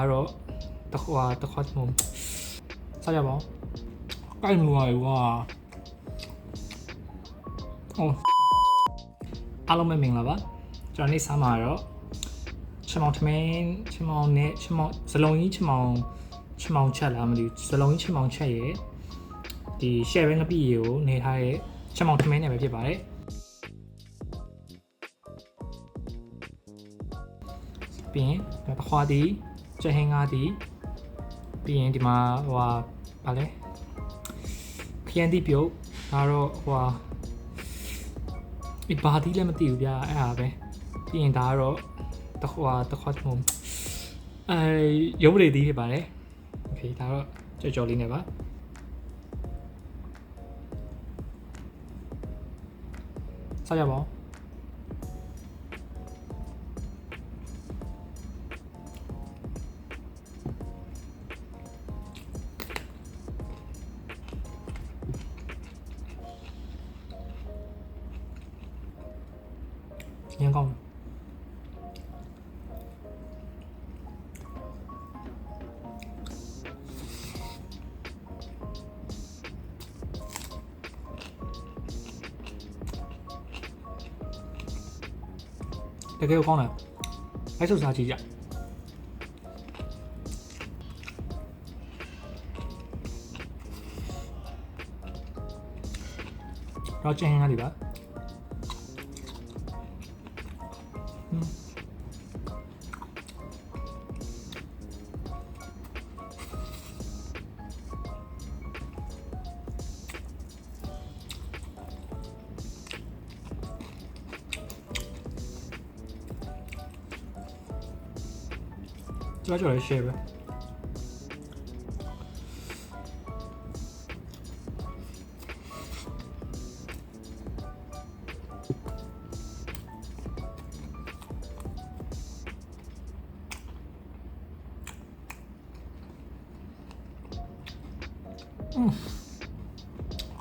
အဲ့တော့တခွာတခွာမုံစားကြပါဦးကိုက်မူပါကွာအော်အားလုံးပဲမင်္ဂလာပါကျွန်တော်နေ့စားမှာတော့ချမောင်ထမင်းချမောင်နဲ့ချမောင်စလုံးကြီးချမောင်ချမောင်ချက်လားမသိဘူးစလုံးကြီးချမောင်ချက်ရဲ့ဒီ sharing ငပိရေကိုနေထားရဲ့ချမောင်ထမင်းနဲ့ပဲဖြစ်ပါတယ်ပြီးရင်တခွာဒီ ကျဟင်းကားဒီပြီးရင်ဒီမှာဟိုဟာဗာလဲခရမ်းဒီပြုတ်ဒါတော့ဟိုဟာဒီဘာဒီလည်းမသိဘူးဗျာအဲ့ဒါပဲပြီးရင်ဒါကတော့တခွာတခွာထုံအဲရုပ်ရည်ဒီဖြစ်ပါတယ်โอเคဒါတော့ကြော်ကြော်လေးနဲ့ပါစားကြပါဦး ရန်ကောင်းတကယ်ကောင်းတယ်အဲ့ဆိုစားကြည့် ကြတော့ကျင်းရည်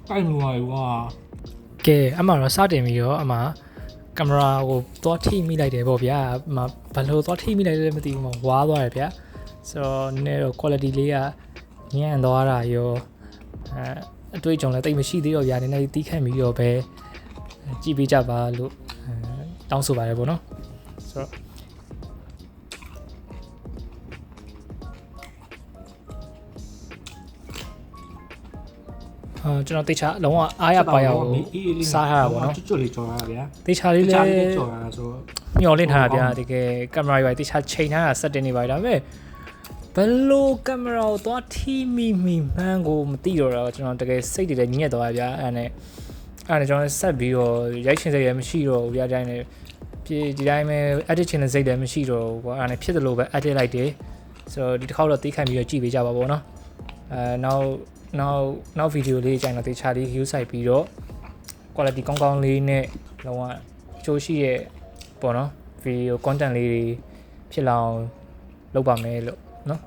အဲ့လိုပါကွာကဲအမှတော့စတင်ပြီးတော့အမှကင်မရာကိုသွားထိမိလိုက်တယ်ပေါ့ဗျာအမှဘယ်လိုသွားထိမိလိုက်လဲမသိဘူးမဝါသွားတယ်ဗျာဆိုတော့နည်းတော့ quality လေးကညံ့သွားတာရောအဲအတွေ့အကြုံလည်းတိတ်မရှိသေးတော့ဗျာနည်းနည်းတီးခတ်ပြီးတော့ပဲကြည့်ပေးကြပါလို့တောင်းဆိုပါတယ်ပေါ့နော်ဆိုတော့ အာကျွန်တော်တေချာလုံးဝအားရပါရအောင်စားထားတာပေါ့နော်ကျွတ်ကျွတ်လေးကြော်ရတာဗျာတေချာလေးတခြားလည်းလေးကြော်ရတာဆိုတော့မျောလင့်ထားတာဗျာဟုတ်ပါဘူးတကယ်ကင်မရာတွေပါတေချာချိန်ထားတာ setting တွေပါဒါပေမဲ့ဘယ်လိုကင်မရာကိုသွားထိမိမိမှန်းကိုမသိတော့တော့ကျွန်တော်တကယ်စိတ်တွေလည်းညက်သွားရဗျာအဲ့ဒါနဲ့အဲ့ဒါနဲ့ကျွန်တော်ဆက်ပြီးတော့ရိုက်ရှင်စိတ်လည်းမရှိတော့ဘူးဗျာဒီတိုင်းနဲ့ဒီဒီတိုင်းပဲ edit ချင်တဲ့စိတ်လည်းမရှိတော့ဘူးကွာအဲ့ဒါနဲ့ဖြစ်သလိုပဲ edit လိုက်တယ်ဆိုတော့ဒီတစ်ခေါက်တော့တီးခံပြီးတော့ကြည့်ပေးကြပါပေါ့နော်အဲနောက် နောက်နောက်ဗီဒီယိုလေးကြိုင်တော့တေချာလေး view site ပြီးတော့ quality ကောင်းကောင်းလေးနဲ့လုံးဝအကျိုးရှိရဲ့ပေါ့နော် video content လေးတွေဖြစ်လာအောင်လုပ်ပါမယ်လို့နော်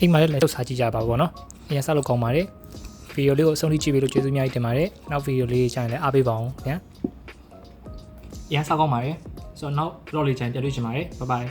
အိမ်မှာလည်းလည်းထုတ်စားကြည့်ကြပါဘောနော်အရင်ဆက်လို့ကောင်းပါတယ်ဗီဒီယိုလေးကိုအဆုံးထိကြည့်ပေးလို့ကျေးဇူးအများကြီးတင်ပါတယ်နောက်ဗီဒီယိုလေးကျရင်လည်းအားပေးပါအောင်ခင်ဗျာ ရန်စားကောင်းပါတယ်ဆိုတော့နောက် vlog လေးချန်ပြန်တွေ့ချင်ပါတယ် bye bye